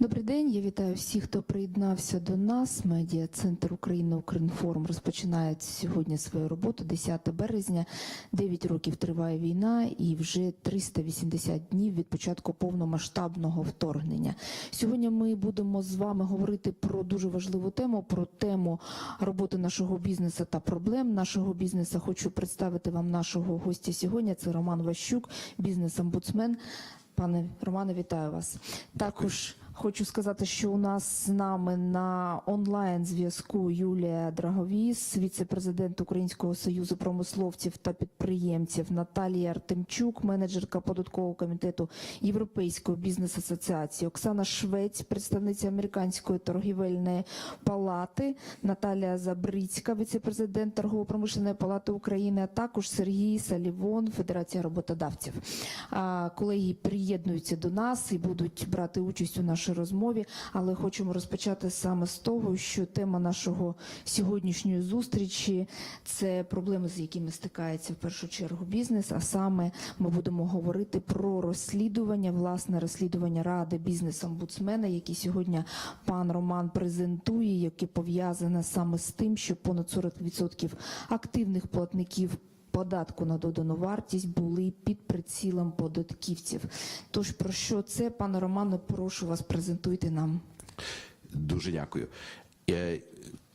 Добрий день. Я вітаю всіх, хто приєднався до нас. Медіа Центр Україна Укрінформ розпочинає сьогодні свою роботу. 10 березня. 9 років триває війна, і вже 380 днів від початку повномасштабного вторгнення. Сьогодні ми будемо з вами говорити про дуже важливу тему: про тему роботи нашого бізнесу та проблем нашого бізнесу. Хочу представити вам нашого гостя сьогодні. Це Роман Ващук, бізнес-омбудсмен. Пане Романе, вітаю вас. Також хочу сказати, що у нас з нами на онлайн зв'язку Юлія Драговіс, віце-президент Українського союзу промисловців та підприємців, Наталія Артемчук, менеджерка податкового комітету Європейської бізнес-асоціації, Оксана Швець, представниця американської торгівельної палати, Наталія Забрицька, віце-президент торгово-промишленої палати України, а також Сергій Салівон, Федерація роботодавців. Колеги приєднуються до нас і будуть брати участь у нашій розмові, але хочемо розпочати саме з того, що тема нашого сьогоднішньої зустрічі це проблеми, з якими стикається в першу чергу бізнес. А саме ми будемо говорити про розслідування, власне розслідування ради бізнес-омбудсмена, які сьогодні пан Роман презентує, яке пов'язане саме з тим, що понад 40% активних платників податку на додану вартість були під прицілом податківців. Тож про що це, пане Романе, прошу вас, презентуйте нам. Дуже дякую. Е,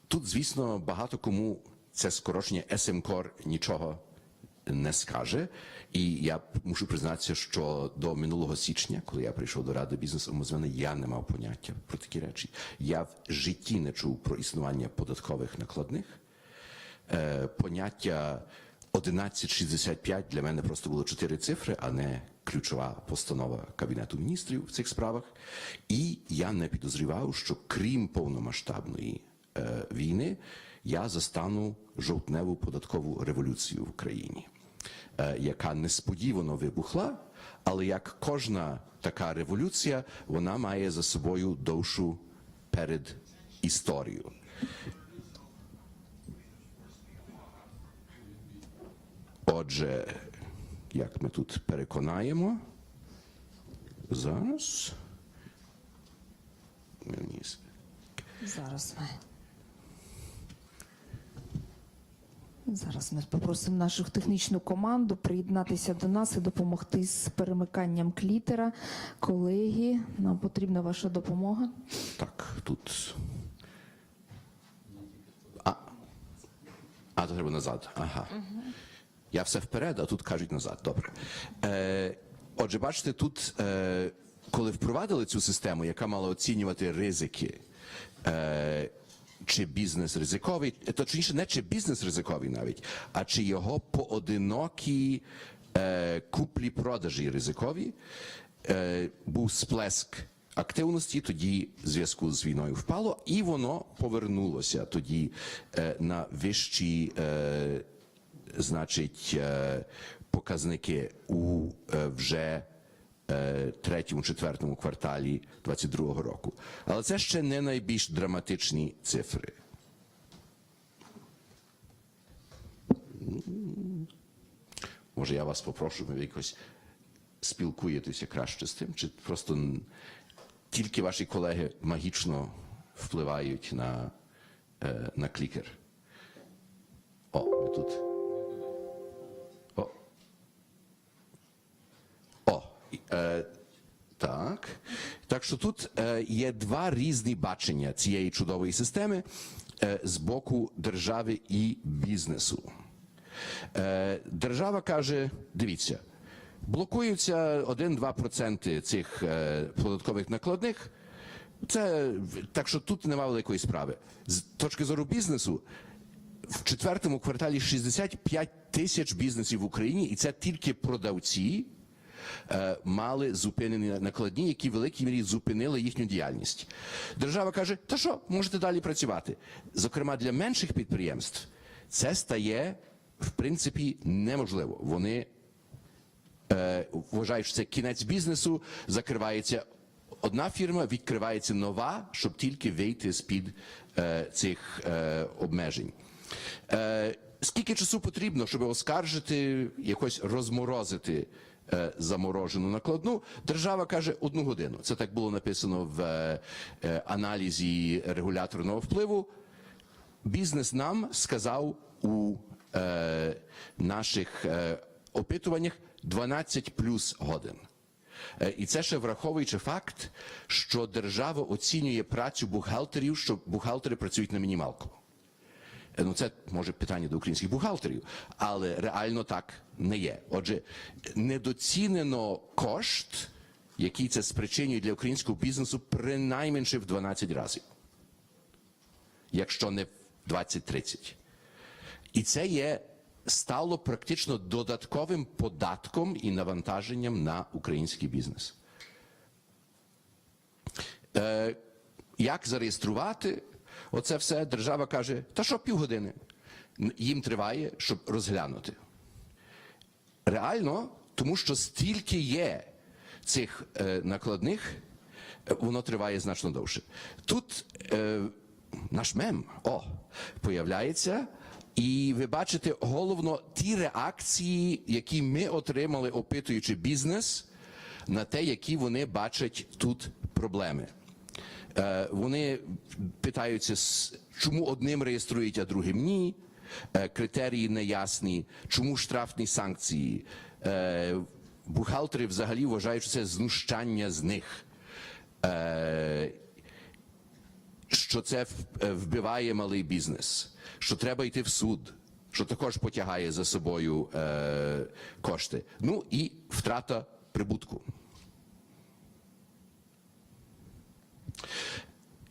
Тут, звісно, багато кому це скорочення СМКОР нічого не скаже. І я мушу признатися, що до минулого січня, коли я прийшов до ради бізнесу омбудсмена, я не мав поняття про такі речі. Я в житті не чув про існування податкових накладних. Е, Поняття 1165 для мене просто було чотири цифри, а не ключова постанова Кабінету міністрів в цих справах. І я не підозрював, що крім повномасштабної е, війни, я застану жовтневу податкову революцію в Україні, е, яка несподівано вибухла, але як кожна така революція, вона має за собою довшу перед Отже, як ми тут переконаємо, зараз. Зараз ми. Зараз ми попросимо нашу технічну команду приєднатися до нас і допомогти з перемиканням клітера. Колеги, нам потрібна ваша допомога. Так, тут. А, а то треба назад. Ага. Я все вперед, а тут кажуть назад. Добре. Е, отже, бачите, тут, е, коли впровадили цю систему, яка мала оцінювати ризики. Е, чи бізнес ризиковий, точніше, не чи бізнес ризиковий навіть, а чи його поодинокі е, куплі-продажі ризикові, е, був сплеск активності, тоді зв'язку з війною впало, і воно повернулося тоді е, на вищі, е, значить, е, показники у е, вже е, третьому, четвертому кварталі 22-го року. Але це ще не найбільш драматичні цифри. Може, я вас попрошу, ви якось спілкуєтеся краще з тим, чи просто тільки ваші колеги магічно впливають на, на клікер? О, ми тут. Е, так. Так що тут е, є два різні бачення цієї чудової системи е, з боку держави і бізнесу. Держава каже: дивіться, блокуються 1-2% цих податкових накладних. Це так, що тут немає великої справи. З точки зору бізнесу, в четвертому кварталі 65 тисяч бізнесів в Україні, і це тільки продавці мали зупинені накладні, які в великій мірі зупинили їхню діяльність. Держава каже: та що, можете далі працювати. Зокрема, для менших підприємств це стає в принципі неможливо. Вони е, вважають, що це кінець бізнесу, закривається одна фірма, відкривається нова, щоб тільки вийти з-під е, цих е, обмежень. Е, скільки часу потрібно, щоб оскаржити, якось розморозити е, заморожену накладну, держава каже одну годину. Це так було написано в е, е, аналізі регуляторного впливу. Бізнес нам сказав у е, наших е, опитуваннях 12 плюс годин. Е, І це ще враховуючи факт, що держава оцінює працю бухгалтерів, що бухгалтери працюють на мінімалку. Е, Ну, це може питання до українських бухгалтерів, але реально так не є. Отже, недоцінено кошт, який це спричинює для українського бізнесу, принайменше в 12 разів, якщо не в 20-30. І це є стало практично додатковим податком і навантаженням на український бізнес. Е, як зареєструвати оце все? Держава каже, та що півгодини? Їм триває, щоб розглянути. Реально, тому що стільки є цих е, накладних, е, воно триває значно довше. Тут е, наш мем о, появляється, і ви бачите головно ті реакції, які ми отримали, опитуючи бізнес, на те, які вони бачать тут проблеми. Е, вони питаються, чому одним реєструють, а другим ні. Е, критерії неясні, чому штрафні санкції. Е, бухгалтери взагалі вважають, що це знущання з них. Що це вбиває малий бізнес, що треба йти в суд, що також потягає за собою кошти. Ну і втрата прибутку.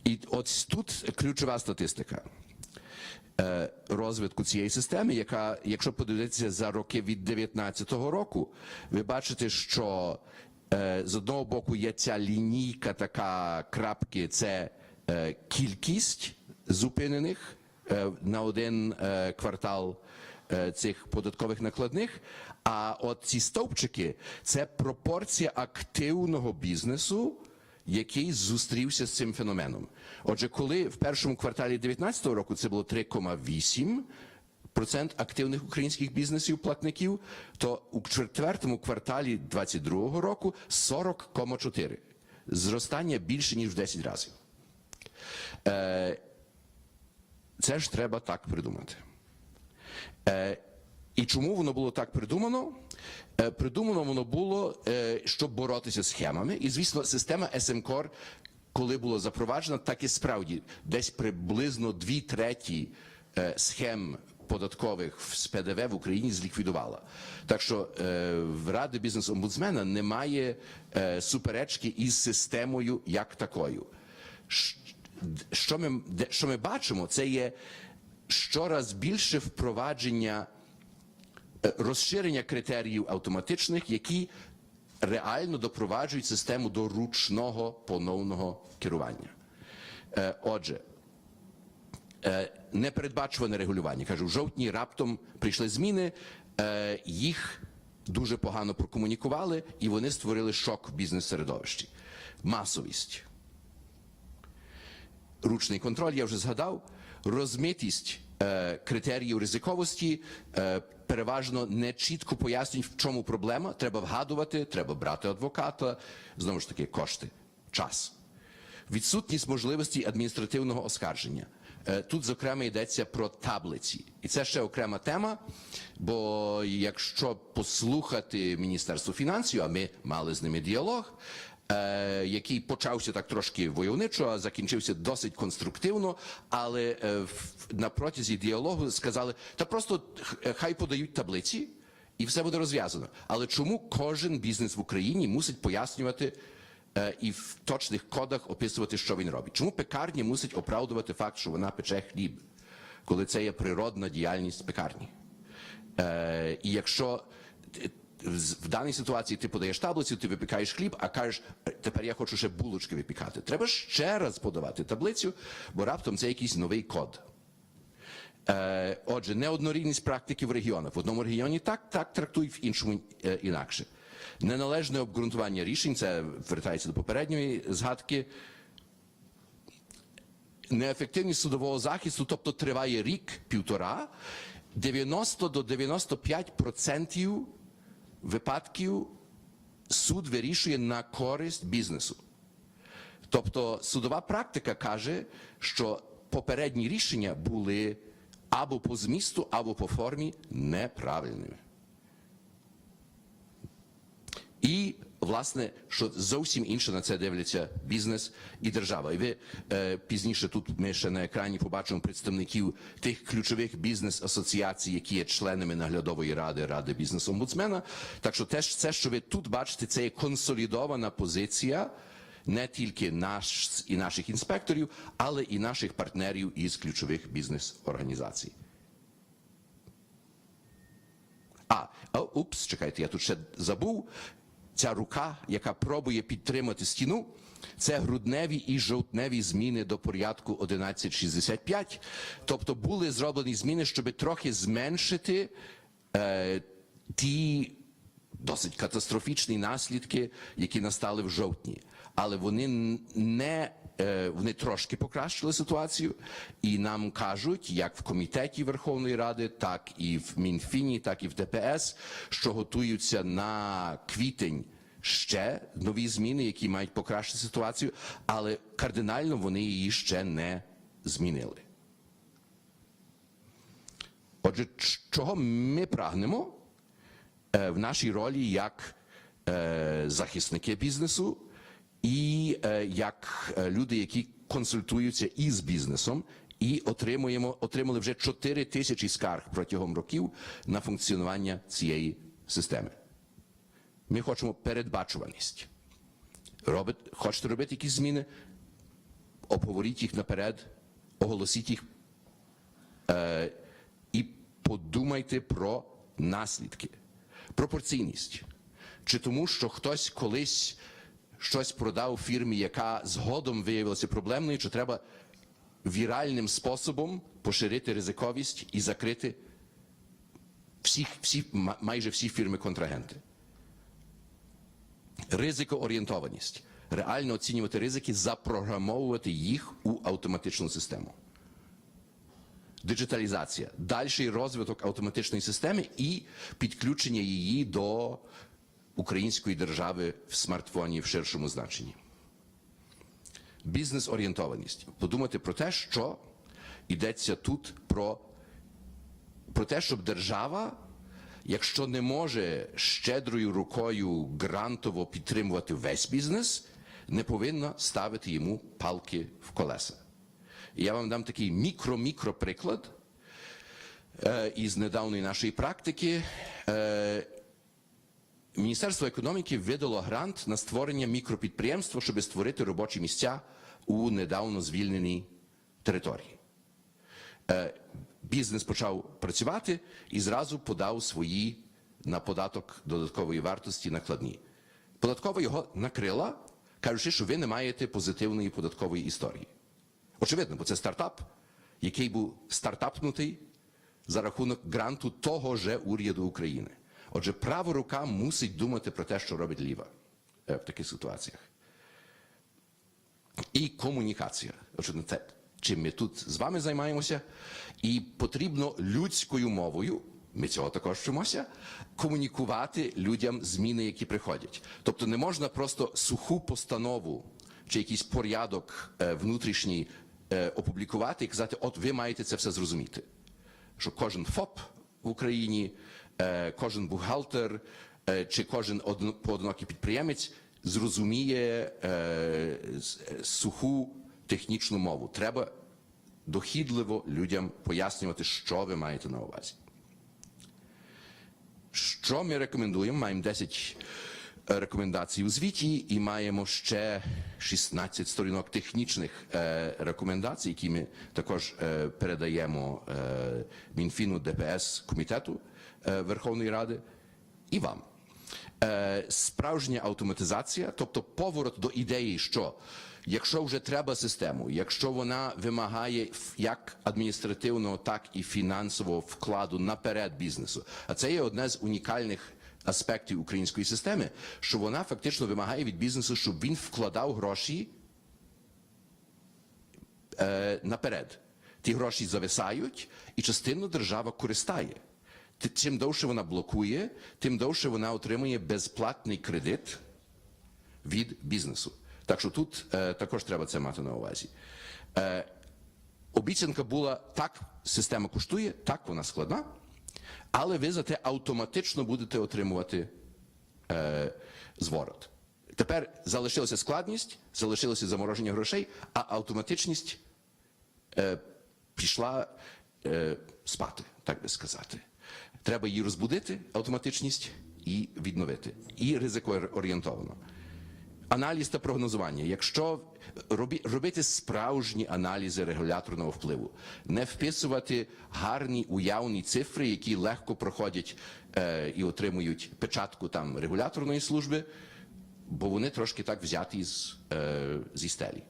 І от тут ключова статистика е, розвитку цієї системи, яка, якщо подивитися за роки від 19-го року, ви бачите, що е, з одного боку є ця лінійка, така крапки, це е, кількість зупинених на один квартал цих податкових накладних. А от ці стовпчики це пропорція активного бізнесу який зустрівся з цим феноменом. Отже, коли в першому кварталі 2019 року це було 3,8%, Процент активних українських бізнесів платників, то у четвертому кварталі 2022 року 40,4. Зростання більше ніж в 10 разів. Е, це ж треба так придумати. Е, і чому воно було так придумано? Е, придумано воно було, е, щоб боротися з схемами. І, звісно, система SMCOR, коли була запроваджена, так і справді десь приблизно дві треті е, схем податкових з ПДВ в Україні зліквідувала. Так що в Ради бізнес-омбудсмена немає суперечки із системою як такою. Що ми, що ми бачимо, це є щораз більше впровадження розширення критеріїв автоматичних, які реально допроваджують систему до ручного поновного керування. Е, Отже, е, непередбачуване регулювання. Кажу, в жовтні раптом прийшли зміни, е, їх дуже погано прокомунікували, і вони створили шок в бізнес-середовищі. Масовість ручний контроль, я вже згадав, розмитість е, критеріїв ризиковості е, переважно не чітко пояснюють, в чому проблема. Треба вгадувати, треба брати адвоката, знову ж таки, кошти, час. Відсутність можливості адміністративного оскарження. Е, Тут, зокрема, йдеться про таблиці, і це ще окрема тема. Бо якщо послухати Міністерство фінансів, а ми мали з ними діалог, е, який почався так трошки войовничо, а закінчився досить конструктивно. Але е, на протязі діалогу сказали, та просто хай подають таблиці, і все буде розв'язано. Але чому кожен бізнес в Україні мусить пояснювати е, і в точних кодах описувати, що він робить? Чому пекарня мусить оправдувати факт, що вона пече хліб, коли це є природна діяльність пекарні? Е, і якщо в даній ситуації ти подаєш таблицю, ти випікаєш хліб, а кажеш, «Е, тепер я хочу ще булочки випікати. Треба ще раз подавати таблицю, бо раптом це якийсь новий код. Е, отже, неоднорідність практики в регіонах. В одному регіоні так, так трактують, в іншому е, інакше. Неналежне обґрунтування рішень, це вертається до попередньої згадки. Неефективність судового захисту, тобто триває рік, півтора, 90 до 95% випадків суд вирішує на користь бізнесу. Тобто судова практика каже, що попередні рішення були або по змісту, або по формі неправильними. І, власне, що зовсім інше на це дивляться бізнес і держава. І ви е, пізніше тут ми ще на екрані побачимо представників тих ключових бізнес-асоціацій, які є членами наглядової ради ради бізнес-омбудсмена. Так що теж це, що ви тут бачите, це є консолідована позиція не тільки наш і наших інспекторів, але і наших партнерів із ключових бізнес-організацій. А, а, упс, чекайте, я тут ще забув. Ця рука, яка пробує підтримати стіну, це грудневі і жовтневі зміни до порядку 1165. Тобто були зроблені зміни, щоб трохи зменшити е, ті досить катастрофічні наслідки, які настали в жовтні. Але вони не вони трошки покращили ситуацію, і нам кажуть, як в комітеті Верховної Ради, так і в Мінфіні, так і в ДПС, що готуються на квітень ще нові зміни, які мають покращити ситуацію, але кардинально вони її ще не змінили. Отже, чого ми прагнемо е, в нашій ролі як е, захисники бізнесу і е, як е, люди, які консультуються із бізнесом, і отримуємо, отримали вже 4 тисячі скарг протягом років на функціонування цієї системи. Ми хочемо передбачуваність. Робить, хочете робити якісь зміни? Обговоріть їх наперед, оголосіть їх е, і подумайте про наслідки. Пропорційність. Чи тому, що хтось колись щось продав фірмі, яка згодом виявилася проблемною, чи треба віральним способом поширити ризиковість і закрити всіх, всі, майже всі фірми-контрагенти. Ризикоорієнтованість. Реально оцінювати ризики, запрограмовувати їх у автоматичну систему. Диджиталізація, дальший розвиток автоматичної системи і підключення її до української держави в смартфоні в ширшому значенні. Бізнес-орієнтованість. Подумати про те, що йдеться тут про, про те, щоб держава, якщо не може щедрою рукою грантово підтримувати весь бізнес, не повинна ставити йому палки в колеса. І я вам дам такий мікро-мікро приклад е, із недавньої нашої практики. Е, Міністерство економіки видало грант на створення мікропідприємства, щоб створити робочі місця у недавно звільненій території. Е, Бізнес почав працювати і зразу подав свої на податок додаткової вартості накладні. Податкова його накрила, кажучи, що ви не маєте позитивної податкової історії. Очевидно, бо це стартап, який був стартапнутий за рахунок гранту того же уряду України. Отже, права рука мусить думати про те, що робить ліва е, в таких ситуаціях. І комунікація. На те, чим ми тут з вами займаємося, і потрібно людською мовою. Ми цього також вчимося, комунікувати людям зміни, які приходять. Тобто не можна просто суху постанову чи якийсь порядок е, внутрішній е, опублікувати і казати, от ви маєте це все зрозуміти. Що кожен ФОП в Україні, кожен бухгалтер е, чи кожен поодинокий підприємець зрозуміє е, е, суху технічну мову. Треба дохідливо людям пояснювати, що ви маєте на увазі. Що ми рекомендуємо? Маємо 10 рекомендацій у звіті і маємо ще 16 сторінок технічних е, рекомендацій, які ми також е, передаємо е, Мінфіну ДПС комітету е, Верховної Ради і вам. Е, справжня автоматизація, тобто поворот до ідеї, що якщо вже треба систему, якщо вона вимагає як адміністративного, так і фінансового вкладу наперед бізнесу, а це є одне з унікальних аспектів української системи, що вона фактично вимагає від бізнесу, щоб він вкладав гроші е, наперед. Ті гроші зависають, і частину держава користає. Чим довше вона блокує, тим довше вона отримує безплатний кредит від бізнесу. Так що тут е, також треба це мати на увазі. Е, обіцянка була так, система коштує, так вона складна, але ви за те автоматично будете отримувати е, зворот. Тепер залишилася складність, залишилося замороження грошей, а автоматичність е, пішла е, спати, так би сказати. Треба її розбудити, автоматичність, і відновити. І ризикоорієнтовано. Аналіз та прогнозування. Якщо робити справжні аналізи регуляторного впливу, не вписувати гарні уявні цифри, які легко проходять е, і отримують печатку там регуляторної служби, бо вони трошки так взяті з, е, зі стелі.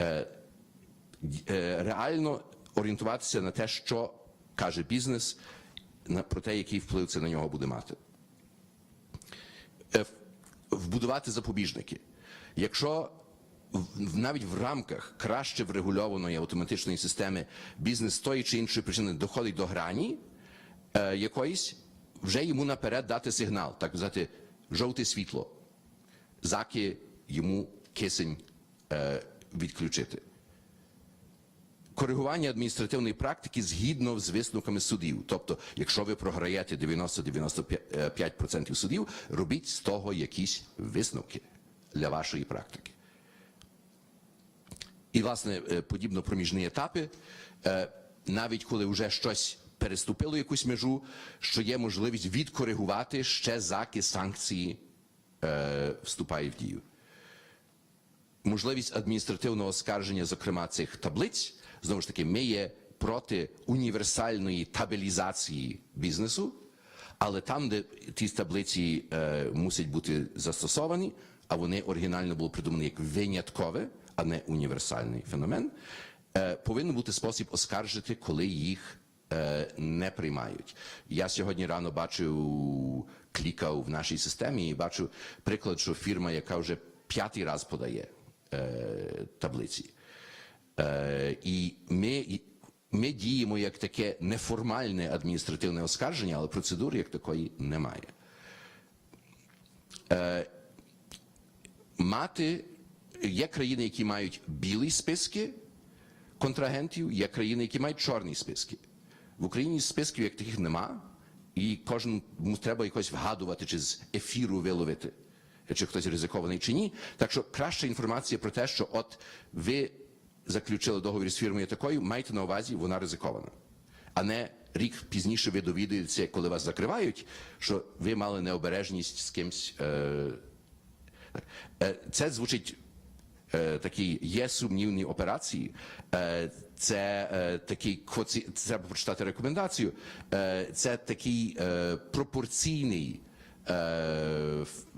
Е, е, реально орієнтуватися на те, що каже бізнес, про те, який вплив це на нього буде мати. Е, Вбудувати запобіжники. Якщо навіть в рамках краще врегульованої автоматичної системи бізнес з тої чи іншої причини доходить до грані е, якоїсь, вже йому наперед дати сигнал, так сказати, жовте світло, заки йому кисень е, відключити коригування адміністративної практики згідно з висновками судів. Тобто, якщо ви програєте 90-95% судів, робіть з того якісь висновки для вашої практики. І, власне, е, подібно проміжні етапи, е, навіть коли вже щось переступило якусь межу, що є можливість відкоригувати ще заки санкції е, вступає в дію можливість адміністративного оскарження, зокрема цих таблиць, знову ж таки, ми є проти універсальної табелізації бізнесу, але там, де ті таблиці е, мусять бути застосовані, а вони оригінально були придумані як виняткове, а не універсальний феномен, е, повинен бути спосіб оскаржити, коли їх е, не приймають. Я сьогодні рано бачив, клікав в нашій системі і бачу приклад, що фірма, яка вже п'ятий раз подає е, таблиці. Е, і ми, ми діємо як таке неформальне адміністративне оскарження, але процедури як такої немає. Е, мати є країни, які мають білі списки контрагентів, є країни, які мають чорні списки. В Україні списків як таких нема, і кожен треба якось вгадувати чи з ефіру виловити, чи хтось ризикований чи ні. Так що краща інформація про те, що от ви заключили договір з фірмою такою, майте на увазі, вона ризикована. А не рік пізніше ви довідаєтеся, коли вас закривають, що ви мали необережність з кимсь. Е, Е, Це звучить е, такі є сумнівні операції. Це такий коці... треба прочитати рекомендацію. Це такий пропорційний.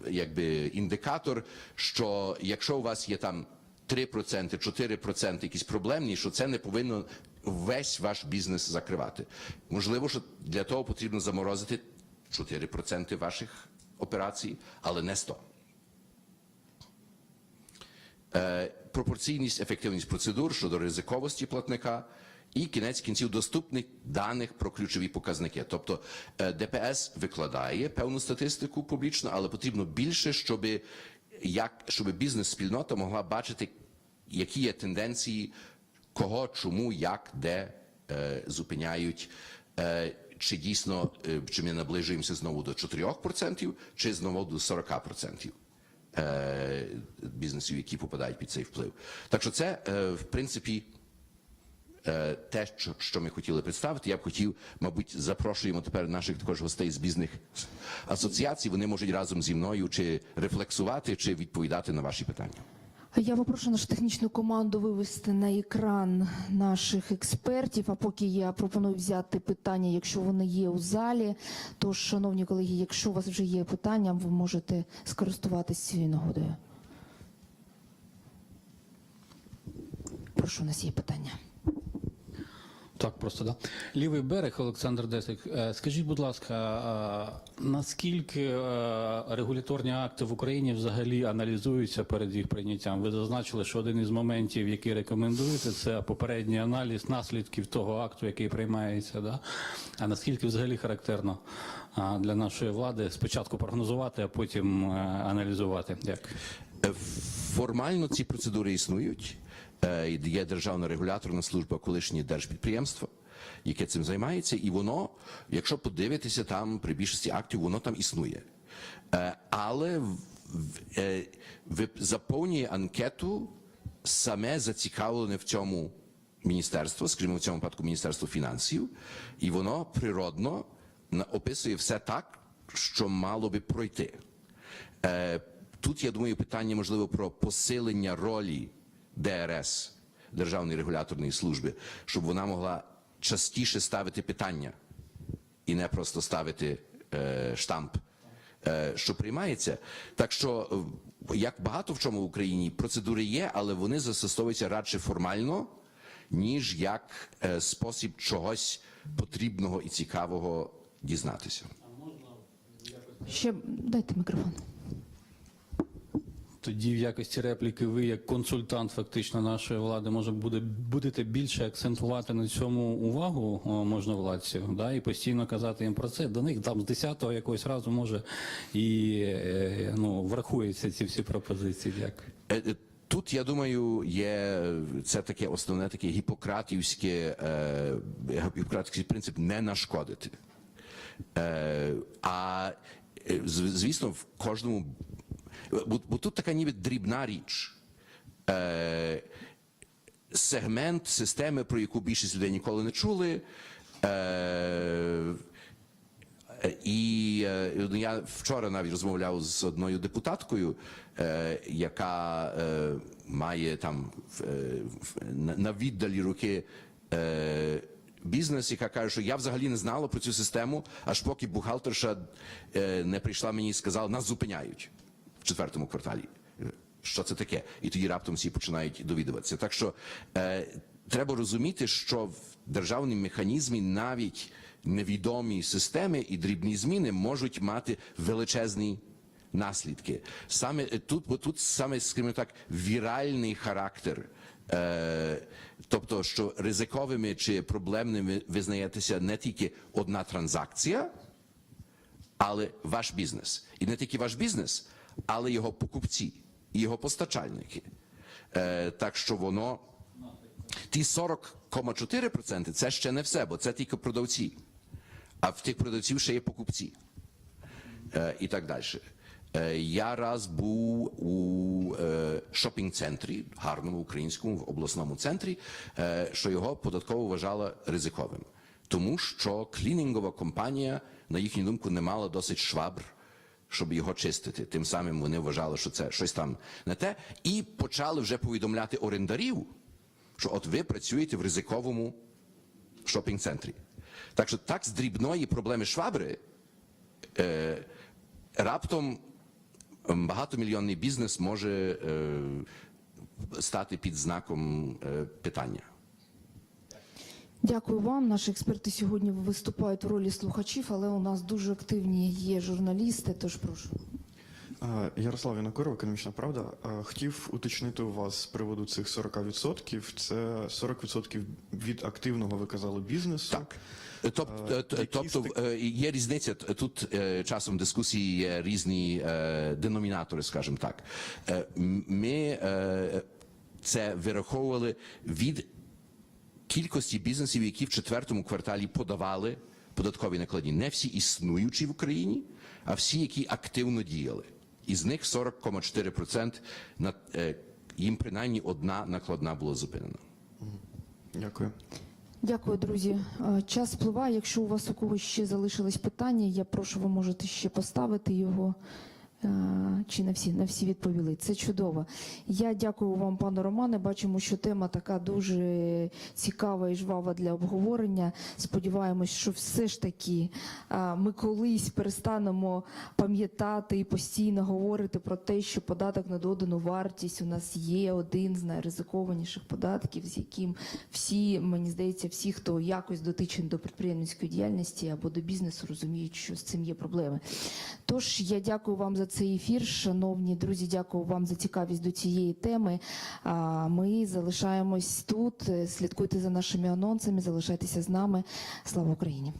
Якби індикатор, що якщо у вас є там 3%, 4% якісь проблемні, що це не повинно весь ваш бізнес закривати. Можливо, що для того потрібно заморозити 4% ваших операцій, але не 100%. Е, пропорційність, ефективність процедур щодо ризиковості платника і кінець кінців доступних даних про ключові показники. Тобто е, ДПС викладає певну статистику публічно, але потрібно більше, щоб як щоб бізнес-спільнота могла бачити, які є тенденції, кого, чому, як, де е, зупиняють. Е, чи дійсно е, чи ми наближуємося знову до 4%, чи знову до 40% е, бізнесів, які попадають під цей вплив. Так що це, е, в принципі, те, що, ми хотіли представити. Я б хотів, мабуть, запрошуємо тепер наших також гостей з бізнес асоціацій. Вони можуть разом зі мною чи рефлексувати, чи відповідати на ваші питання. Я попрошу нашу технічну команду вивести на екран наших експертів. А поки я пропоную взяти питання, якщо вони є у залі. Тож, шановні колеги, якщо у вас вже є питання, ви можете скористуватися цією нагодою. Прошу, у нас є питання. Так, просто да. Лівий берег, Олександр Десик. Е, Скажіть, будь ласка, е, наскільки е, регуляторні акти в Україні взагалі аналізуються перед їх прийняттям? Ви зазначили, що один із моментів, який рекомендуєте, це попередній аналіз наслідків того акту, який приймається. Да? А наскільки взагалі характерно для нашої влади спочатку прогнозувати, а потім аналізувати? Як? Е, Формально ці процедури існують. Е, Є державна регуляторна служба, колишнє держпідприємство, яке цим займається, і воно, якщо подивитися там при більшості актів, воно там існує. Е, Але е, заповнює анкету саме зацікавлене в цьому міністерство, скажімо, в цьому випадку Міністерство фінансів, і воно природно описує все так, що мало би пройти. Тут, я думаю, питання можливо про посилення ролі ДРС, Державної регуляторної служби, щоб вона могла частіше ставити питання і не просто ставити е, штамп, е, що приймається. Так що, е, як багато в чому в Україні, процедури є, але вони застосовуються радше формально, ніж як е, спосіб чогось потрібного і цікавого дізнатися. Ще дайте мікрофон. Тоді в якості репліки ви, як консультант фактично нашої влади, може буде будете більше акцентувати на цьому увагу можновладців, да, і постійно казати їм про це. До них там з 10-го якогось разу може і е, ну, врахуються ці всі пропозиції. Дякую. Е, е, Тут, я думаю, є це таке основне таке гіпократівське, е, гіпократівський принцип не нашкодити. Е, а звісно, в кожному. Бо, бо тут така ніби дрібна річ. Е, сегмент системи, про яку більшість людей ніколи не чули. Е, І е, ну, я вчора навіть розмовляв з одною депутаткою, е, яка е, має там на- віддалі руки бізнес, яка каже, що я взагалі не знала про цю систему, аж поки бухгалтерша не прийшла мені і сказала, нас зупиняють в четвертому кварталі. Що це таке? І тоді раптом всі починають довідуватися. Так що е, треба розуміти, що в державному механізмі навіть невідомі системи і дрібні зміни можуть мати величезні наслідки. Саме е, тут, бо тут саме, скажімо так, віральний характер. Е, тобто, що ризиковими чи проблемними визнаєтеся не тільки одна транзакція, але ваш бізнес. І не тільки ваш бізнес, але його покупці його постачальники. Е, так що воно. Ті 40,4% це ще не все, бо це тільки продавці. А в тих продавців ще є покупці. Е, і так далі. Е, я раз був у е, шопінг-центрі, гарному українському в обласному центрі, е, що його податково вважала ризиковим. Тому що клінінгова компанія, на їхню думку, не мала досить швабр, щоб його чистити. Тим самим вони вважали, що це щось там не те, і почали вже повідомляти орендарів, що от ви працюєте в ризиковому шопінг-центрі. Так що так з дрібної проблеми швабри е, раптом ем, багатомільйонний бізнес може е, стати під знаком е, питання. Дякую вам. Наші експерти сьогодні виступають в ролі слухачів, але у нас дуже активні є журналісти. Тож прошу. Ярослав Янакуров, економічна правда. Хотів уточнити у вас з приводу цих 40%. Це 40% від активного, ви казали, бізнесу. Так. Тобто, Е, тобто е, є різниця тут е, часом дискусії є різні е, деномінатори, скажімо так. Е, Ми е, це вираховували від кількості бізнесів, які в четвертому кварталі подавали податкові накладні. Не всі існуючі в Україні, а всі, які активно діяли. Із них 40,4% на е, їм принаймні одна накладна була зупинена. Дякую. Дякую, друзі. Е, Час спливає. Якщо у вас у когось ще залишились питання, я прошу, ви можете ще поставити його. Чи на всі на всі відповіли. Це чудово. Я дякую вам, пане Романе. Бачимо, що тема така дуже цікава і жвава для обговорення. Сподіваємось, що все ж таки ми колись перестанемо пам'ятати і постійно говорити про те, що податок на додану вартість у нас є один з найризикованіших податків, з яким всі, мені здається, всі, хто якось дотичен до підприємницької діяльності або до бізнесу, розуміють, що з цим є проблеми. Тож я дякую вам за цей ефір, шановні друзі. Дякую вам за цікавість до цієї теми. Ми залишаємось тут. Слідкуйте за нашими анонсами, залишайтеся з нами. Слава Україні!